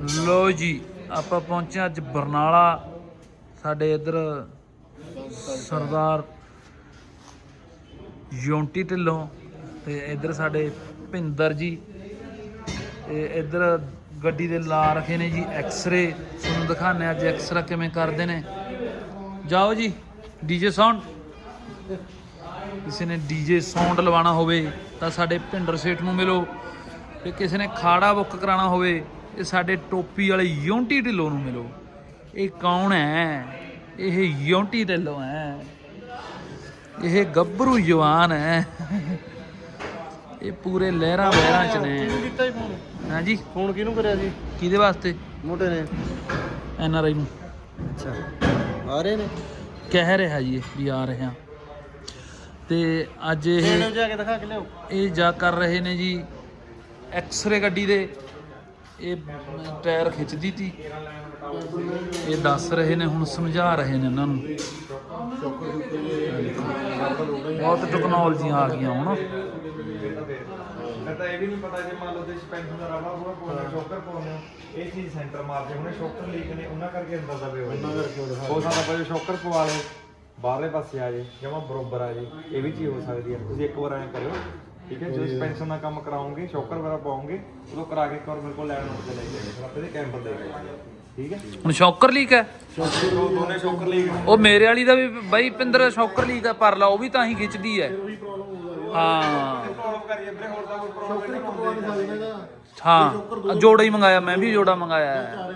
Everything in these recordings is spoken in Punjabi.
ਲੋ ਜੀ, ਆਪਾਂ ਪਹੁੰਚੇ ਅੱਜ ਬਰਨਾਲਾ, ਸਾਡੇ ਇੱਧਰ ਸਰਦਾਰ ਯੌਂਟੀ ਢਿੱਲੋਂ ਤੇ ਇੱਧਰ ਸਾਡੇ ਭਿੰਦਰ ਜੀ, ਤੇ ਇੱਧਰ ਗੱਡੀ ਦੇ ਲਾ ਰੱਖੇ ਨੇ ਜੀ ਐਕਸ-ਰੇ ਤੁਹਾਨੂੰ ਦਿਖਾਣੇ ਅੱਜ ਐਕਸਰਾ ਕਿਵੇਂ ਕਰਦੇ ਨੇ। ਜਾਓ ਜੀ ਡੀਜੇ ਸਾਊਂਡ। ਕਿਸੇ ਨੇ ਡੀਜੇ ਸਾਊਂਡ ਲਵਾਉਣਾ ਹੋਵੇ ਤਾਂ ਸਾਡੇ ਭਿੰਦਰ ਸੇਠ ਨੂੰ ਮਿਲੋ, ਤੇ ਕਿਸੇ ਨੇ ਖਾੜਾ ਬੁੱਕ ਕਰਾਉਣਾ ਹੋਵੇ ਇਹ ਸਾਡੇ ਟੋਪੀ ਵਾਲੇ ਯੌਂਟੀ ਢਿੱਲੋਂ ਨੂੰ ਮਿਲੋ। ਇਹ ਕੌਣ ਹੈ? ਇਹ ਯੌਂਟੀ ਢਿੱਲੋਂ ਹੈ। ਇਹ ਗੱਭਰੂ ਜਵਾਨ ਹੈ। ਇਹ ਪੂਰੇ ਲਹਿਰਾਂ ਬਹਿਰਾਂ ਚ ਨੇ। ਕੀਤਾ ਹੀ ਫੋਨ ਹਾਂਜੀ? ਫੋਨ ਕਿਹਨੂੰ ਕਰਿਆ ਜੀ? ਕਿਹਦੇ ਵਾਸਤੇ? ਮੋਟੇ ਨੇ। ਐਨ ਆਰ ਆਈ ਨੂੰ। ਅੱਛਾ। ਆ ਰਹੇ ਨੇ? ਕਹਿ ਰਿਹਾ ਜੀ ਇਹ ਵੀ ਆ ਰਹੇ ਤੇ ਅੱਜ ਇਹ ਇਹਨੂੰ ਜਾ ਕੇ ਦਿਖਾ ਕੇ ਲਿਆਓ। ਇਹ ਜਾ ਕਰ ਰਹੇ ਨੇ ਜੀ ਐਕਸ-ਰੇ ਗੱਡੀ ਦੇ। ਇਹ ਟਾਇਰ ਖਿੱਚਦੀ ਤੀ। ਇਹ ਦੱਸ ਰਹੇ ਨੇ ਹੁਣ ਸਮਝਾ ਰਹੇ ਨੇ ਇਹਨਾਂ ਨੂੰ। ਬਹੁਤ ਟੈਕਨੋਲੋਜੀਆਂ ਆ ਗਈਆਂ ਹੁਣ। ਤਾਂ ਇਹ ਵੀ ਨਹੀਂ ਪਤਾ ਜੇ ਮੰਨ ਲਓ ਤੇ ਸਪੈਂਸਰ ਦਾ ਰਵਾ ਪੂਰਾ ਪਾਉਣਾ ਸ਼ੋਕਰ ਪਾਉਣਾ ਇਹ ਚੀਜ਼ ਸੈਂਟਰ ਮਾਰਦੇ ਹੁਣੇ ਸ਼ੋਕਰ ਲੀਕ ਨੇ ਉਹਨਾਂ ਕਰਕੇ ਅੰਦਰ ਦਬੇ ਹੋਏ ਉਹਨਾਂ ਕਰਕੇ ਹੋ ਸਕਦਾ ਭਾਈ ਸ਼ੋਕਰ ਪਵਾ ਲਓ ਬਾਹਰਲੇ ਪਾਸੇ ਆ ਜੇ ਜਮਾ ਬਰੋਬਰ ਆ ਜੇ ਇਹ ਵੀ ਚੀਜ਼ ਹੋ ਸਕਦੀ ਹੈ। ਤੁਸੀਂ ਇੱਕ ਵਾਰ ਐਂ ਕਰਿਓ। ਠੀਕ ਹੈ ਜਦੋਂ ਸਪੈਂਸਰ ਦਾ ਕੰਮ ਕਰਾਉਂਗੇ ਸ਼ੋਕਰ ਵਗੈਰਾ ਪਾਉਂਗੇ ਉਦੋਂ ਕਰਾ ਕੇ ਇੱਕ ਵਾਰ ਮੇਰੇ ਕੋਲ ਲੈਣ ਉੱਤੇ ਲੈ ਜਾਈਏ ਫਿਰ ਆਪੇ ਦੇ ਕੈਂਪਰ ਦੇ ਦਿਓ। ਠੀਕ ਹੈ? ਹੁਣ ਸ਼ੌਕਰ ਲੀਕ ਹੈ? ਦੋ ਦੋਨੇ ਸ਼ੋਕਰ ਲੀਕ ਨੇ। ਉਹ ਮੇਰੇ ਵਾਲੀ ਦਾ ਵੀ ਬਾਈ ਪਿੰਦਰ ਸ਼ੌਕਰ ਲੀਕ ਹੈ ਪਰ ਲਾ ਉਹ ਵੀ ਤਾਂ ਹੀ ਖਿੱਚਦੀ ਹੈ। ਹਾਂ ਪ੍ਰੋਬਲਮ ਕਰੀਏ ਵੀਰੇ ਹੋਰ ਤਾਂ ਕੋਈ ਪ੍ਰੋਬਲਮ ਨਹੀਂ ਹਾਂ ਜੋੜਾ ਹੀ ਮੰਗਾਇਆ ਮੈਂ ਵੀ ਜੋੜਾ ਮੰਗਾਇਆ ਹੈ।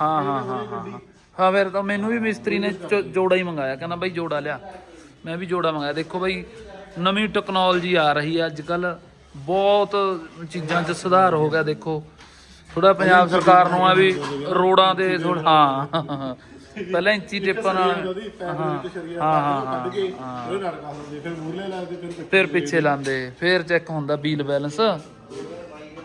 ਹਾਂ ਹਾਂ ਹਾਂ ਹਾਂ ਹਾਂ। ਹਾਂ ਫਿਰ ਤਾਂ ਮੈਨੂੰ ਵੀ ਮਿਸਤਰੀ ਨੇ ਜੋ- ਜੋੜਾ ਹੀ ਮੰਗਾਇਆ ਕਹਿੰਦਾ ਬਾਈ ਜੋੜਾ ਲਿਆ। ਮੈਂ ਵੀ ਜੋੜਾ ਮੰਗਾਇਆ। ਦੇਖੋ ਬਾਈ ਨਵੀਂ ਟੈਕਨੋਲੋਜੀ ਆ ਰਹੀ ਹੈ ਅੱਜ ਕੱਲ ਬਹੁਤ ਚੀਜ਼ਾਂ 'ਚ ਸੁਧਾਰ ਹੋ ਗਿਆ ਦੇਖੋ। ਥੋੜਾ ਪੰਜਾਬ ਸਰਕਾਰ ਨੂੰ ਆ ਵੀ ਰੋਡਾਂ ਤੇ ਥੋੜਾ ਹਾਂ ਪਹਿਲਾਂ ਇੰਚੀ ਟੇਪਾਂ ਨਾਲ ਹਾਂ ਹਾਂ ਹਾਂ ਹਾਂ। ਫਿਰ ਪਿੱਛੇ ਲਾਂਦੇ ਫਿਰ ਚੈੱਕ ਹੁੰਦਾ ਵੀਲ ਬੈਲੈਂਸ।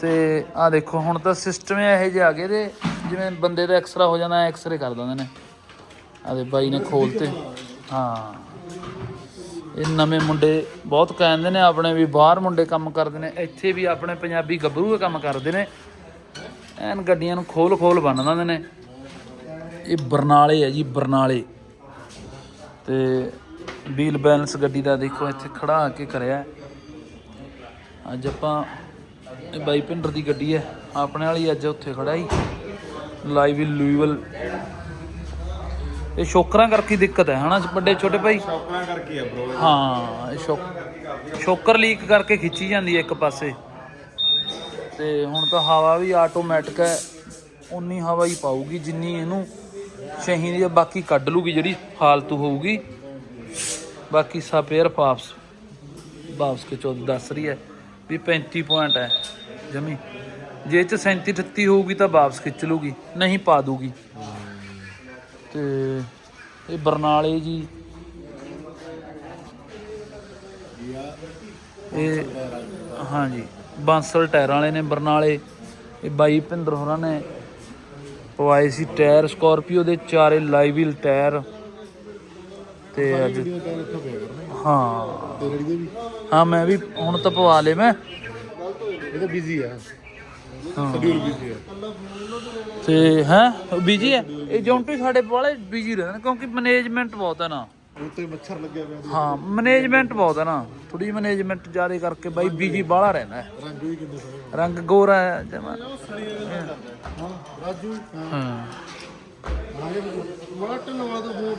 ਤੇ ਆ ਦੇਖੋ ਹੁਣ ਤਾਂ ਸਿਸਟਮ ਇਹੋ ਜਿਹੇ ਆ ਗਏ ਦੇ ਜਿਵੇਂ ਬੰਦੇ ਦਾ ਐਕਸਰਾ ਹੋ ਜਾਂਦਾ ਐਕਸਰੇ ਕਰ ਦਿੰਦੇ ਨੇ। ਆ ਦੇ ਬਾਈ ਨੇ ਖੋਲਤੇ। ਹਾਂ। ਇਹ ਨਵੇਂ ਮੁੰਡੇ ਬਹੁਤ ਕਹਿੰਦੇ ਨੇ, ਆਪਣੇ ਵੀ ਬਾਹਰ ਮੁੰਡੇ ਕੰਮ ਕਰਦੇ ਨੇ, ਇੱਥੇ ਵੀ ਆਪਣੇ ਪੰਜਾਬੀ ਗੱਭਰੂ ਕੰਮ ਕਰਦੇ ਨੇ। ਐਨ ਗੱਡੀਆਂ ਨੂੰ ਖੋਲ ਖੋਲ ਬੰਨ ਦਿੰਦੇ ਨੇ। ਇਹ ਬਰਨਾਲੇ ਹੈ ਜੀ, ਬਰਨਾਲੇ। ਤੇ ਵੀਲ ਬੈਲੈਂਸ ਗੱਡੀ ਦਾ ਦੇਖੋ, ਇੱਥੇ ਖੜਾ ਕੇ ਕਰਿਆ। ਅੱਜ ਆਪਾਂ, ਇਹ ਬਾਈ ਪਿੰਡਰ ਦੀ ਗੱਡੀ ਹੈ। ਆਪਣੇ ਵਾਲੀ ਅੱਜ ਉੱਥੇ ਖੜਾ ਹੀ ਲਾਈਵ ਲੂਈਵਲ ਇਹ ਸ਼ੋਕਰਾਂ ਕਰਕੇ ਦਿੱਕਤ ਹੈ ਹਨਾ? ਵੱਡੇ ਛੋਟੇ ਭਾਈ? ਸ਼ੋਕਰਾਂ ਕਰਕੇ ਆ ਬ్రో ਹਾਂ ਇਹ ਸ਼ੋਕ ਸ਼ੋਕਰ ਲੀਕ ਕਰਕੇ ਖਿੱਚੀ ਜਾਂਦੀ ਹੈ ਇੱਕ ਪਾਸੇ। ਤੇ ਹੁਣ ਤਾਂ ਹਵਾ ਵੀ ਆਟੋਮੈਟਿਕ ਹੈ। ਉਨੀ ਹਵਾ ਹੀ ਪਾਊਗੀ ਜਿੰਨੀ ਇਹਨੂੰ ਚਾਹੀਦੀ ਹੈ ਬਾਕੀ ਕੱਢ ਲੂਗੀ ਜਿਹੜੀ ਫਾਲਤੂ ਹੋਊਗੀ। ਬਾਕੀ ਸਪੇਅਰ ਵਾਪਸ ਵਾਪਸ ਕੇ ਚੌਦ ਦੱਸ ਰਹੀ ਹੈ ਵੀ 35 ਪੁਆਇੰਟ ਹੈ। ਜਮੀ। ਜੇ ਚ 37 38 ਹੋਊਗੀ ਤਾਂ ਵਾਪਸ ਖਿੱਚ ਲੂਗੀ ਨਹੀਂ ਪਾ ਦੂਗੀ। ਤੇ ਇਹ ਬਰਨਾਲੇ ਜੀ। ਇਹ ਹਾਂਜੀ ਬਾਂਸਲ ਟਾਇਰਾਂ ਵਾਲੇ ਨੇ ਬਰਨਾਲੇ। ਇਹ ਬਾਈ ਭਿੰਦਰ ਹੋਰਾਂ ਨੇ ਪਵਾਏ ਸੀ ਟਾਇਰ। ਸਕਾਰਪੀਓ ਦੇ ਚਾਰੇ ਲਾਈਵਿਲ ਟਾਇਰ। ਤੇ ਅੱਜ ਹਾਂ। ਹਾਂ ਮੈਂ ਵੀ ਹੁਣ ਤਾਂ ਪਵਾ ਲੇ ਮੈਂ। ਇਹ ਤਾਂ ਬਿਜ਼ੀ ਆ। ਸ਼ਡਿਊਲ ਬਿਜ਼ੀ ਆ ਤੇ ਹੈ? ਬੀਜੀ ਹੈ? ਇਹ ਜੌਂਟੀ ਸਾਡੇ ਵਾਲੇ ਬੀਜੀ ਰਹਿੰਦੇ ਨੇ ਕਿਉਂਕਿ ਮੈਨੇਜਮੈਂਟ ਬਹੁਤ ਹੈ ਨਾ। ਉੱਤੇ ਮੱਛਰ ਲੱਗਿਆ ਪਿਆ ਹਾਂ ਮੈਨੇਜਮੈਂਟ ਬਹੁਤ ਹੈ ਨਾ। ਥੋੜੀ ਮੈਨੇਜਮੈਂਟ ਜ਼ਿਆਦਾ ਕਰਕੇ ਬਾਈ ਬੀਜੀ ਬਾਹਲਾ ਰਹਿੰਦਾ ਹੈ। ਰੰਗ ਵੀ ਕਿੰਨੇ ਸੋਹਣੇ ਰੰਗ ਗੋਰਾ ਹੈ ਜਮਾ। ਹਾਂ ਰਾਜੂ। ਹਾਂ। ਹਾਂ ਬੜਾ ਫੋਨ